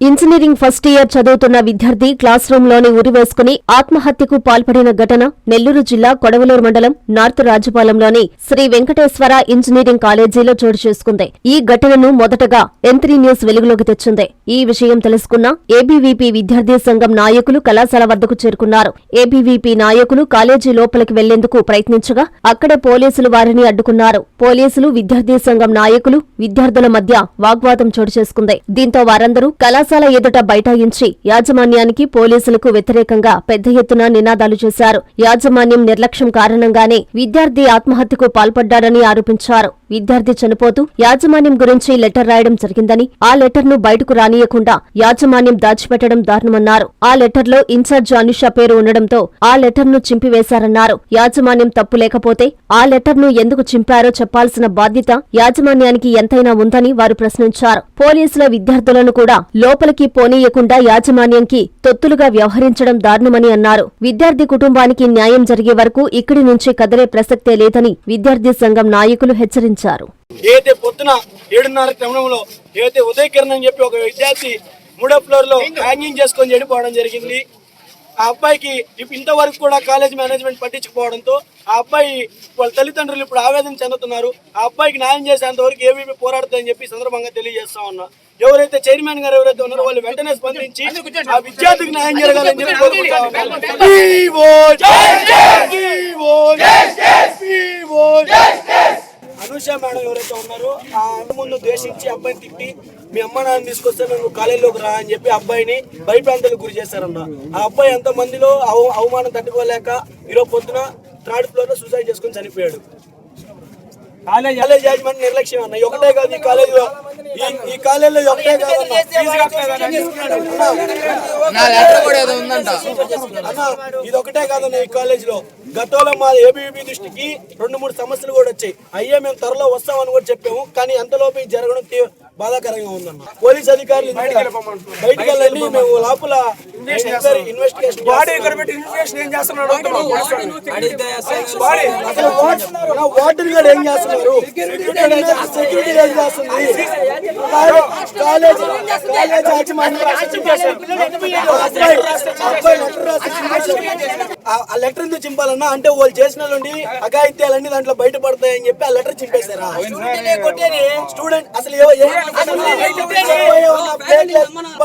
Engineering first year చదువుతున్న విద్యార్థి class రూమ్లోని ఉరివేసుకుని ఆత్మహత్యకు పాల్పడిన ఘటన నెల్లూరు జిల్లా కొడవలూరు మండలం నార్త్ రాజుపాలెంలోని శ్రీ వెంకటేశ్వర ఇంజనీరింగ్ కాలేజీలో చోటు చేసుకుంది. ఈ ఘటనను మొదటగా ఎంత్రీ న్యూస్ వెలుగులోకి తెచ్చింది. ఈ విషయం తెలుసుకున్న ఏబీవీపీ విద్యార్థి సంఘం నాయకులు కళాశాల వద్దకు చేరుకున్నారు. ఏబీవీపీ నాయకులు కాలేజీ లోపలికి వెళ్ళేందుకు ప్రయత్నించగా అక్కడే పోలీసులు వారిని అడ్డుకున్నారు. పోలీసులు విద్యార్థి సంఘం నాయకులు విద్యార్థుల మధ్య వాగ్వాదం చోటు చేసుకుంది. దీంతో వారందరూ కళాశాల ఎదుట బైఠాయించి యాజమాన్యానికి పోలీసులకు వ్యతిరేకంగా పెద్ద ఎత్తున నినాదాలు చేశారు. యాజమాన్యం నిర్లక్ష్యం కారణంగానే విద్యార్థి ఆత్మహత్యకు పాల్పడ్డాడని ఆరోపించారు. విద్యార్థి చనిపోతూ యాజమాన్యం గురించి లెటర్ రాయడం జరిగిందని ఆ లెటర్ను బయటకు రానియకుండా యాజమాన్యం దాచిపెట్టడం దారుణమన్నారు. ఆ లెటర్లో ఇన్ఛార్జ్ అనుషా పేరు ఉండడంతో ఆ లెటర్ను చింపివేశారన్నారు. యాజమాన్యం తప్పు లేకపోతే ఆ లెటర్ను ఎందుకు చింపారో చెప్పాల్సిన బాధ్యత యాజమాన్యానికి ఎంతైనా ఉందని వారు ప్రశ్నించారు. పోలీసుల విద్యార్థులను కూడా లోపలికి పోనీయకుండా యాజమాన్యంకి తొత్తులుగా వ్యవహరించడం దారుణమని అన్నారు. విద్యార్థి కుటుంబానికి న్యాయం జరిగే వరకు ఇక్కడి నుంచి కదలే ప్రసక్తే లేదని విద్యార్థి సంఘం నాయకులు హెచ్చరించారు. ఏదైతే పొద్దున ఏడున్నర క్రమంలో ఏదైతే ఉదయకిరణ్ అని చెప్పి ఒక విద్యార్థి మూడో ఫ్లోర్లో హ్యాంగింగ్ చేసుకొని చెడిపోవడం జరిగింది. ఆ అబ్బాయికి ఇంతవరకు కూడా కాలేజ్ మేనేజ్మెంట్ పట్టించుకోవడంతో ఆ అబ్బాయి వాళ్ళ తల్లిదండ్రులు ఇప్పుడు ఆవేదన చెందుతున్నారు. ఆ అబ్బాయికి న్యాయం చేసేంత వరకు ఏమీ పోరాడుతుందని చెప్పి సందర్భంగా తెలియజేస్తా ఉన్నా. ఎవరైతే చైర్మన్ గారు ఎవరైతే ఉన్నారో వాళ్ళు వెంటనే స్పందించి ఆ విద్యార్థికి న్యాయం జరగాలని చెప్పి కోరుకుంటా అనుష మేడం ఎవరైతే ఉన్నారో ఆ అమ్మ ముందు ద్వేషించి అబ్బాయిని తిట్టి మీ అమ్మ నాన్న తీసుకొస్తే నువ్వు కాలేజీలోకి రా అని చెప్పి అబ్బాయిని భయప్రాంతాలకు గురి చేశారన్న. ఆ అబ్బాయి ఎంతో మందిలో అవ- అవమానం తట్టుకోలేక ఈరోజు పొద్దున థర్డ్ ఫ్లోర్లో సూసైడ్ చేసుకుని చనిపోయాడు. కాలేజ్ యాజమాన్యం నిర్లక్ష్యం అన్న. ఒకటే కాదు ఈ కాలేజీలో ఈ- కాలేజీలో ఒకటే కాదు అన్న. ఇది ఒకటే కాదన్న ఈ కాలేజ్లో గతంలో మా ఏబీవీ దృష్టికి రెండు మూడు సమస్యలు కూడా వచ్చాయి. అయ్యే మేము త్వరలో వస్తామని కూడా చెప్పాము కానీ అంతలోపు జరగడం బాధాకరంగా ఉందన్న. పోలీస్ అధికారులు బయటికి వెళ్ళండి మేము లోపల బాడీ ఇక్కడ పెట్టి ఇన్వెస్టిగేషన్ ఏం చేస్తున్నాడు అసలు వాటర్ గారు ఏం చేస్తున్నారు? సెక్యూరిటీ ఏం చేస్తుంది? కాలేజ్ కాలేజ్ యాజమాన్యం అబ్బాయి అబ్బాయి లెటర్ రాసి చింపేశారు. ఆ- లెటర్ ఎందుకు చింపాలన్నా అంటే వాళ్ళు చేసిన అఘాయిత్యాలన్నీ దాంట్లో బయటపడతాయని చెప్పి ఆ లెటర్ చింపేశారా స్టూడెంట్ అసలు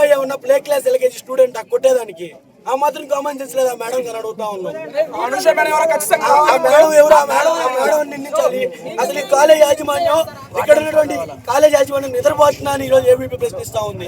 ఏమన్నా ప్లే క్లాస్ ఎల్కేజీ స్టూడెంట్ ఆ కొట్టేదానికి ఆ మాత్రం కామన్ సెన్స్ లేదా మేడం గారు అడుగుతా ఉన్నాం మేడం ఎవరు మేడం నిందించాలి అసలు ఈ కాలేజ్ యాజమాన్యం ఇక్కడ ఉన్నటువంటి కాలేజ్ యాజమాన్యం నిద్రపోతున్నా అని ఈరోజు ఏబీపీ ప్రశ్నిస్తా ఉంది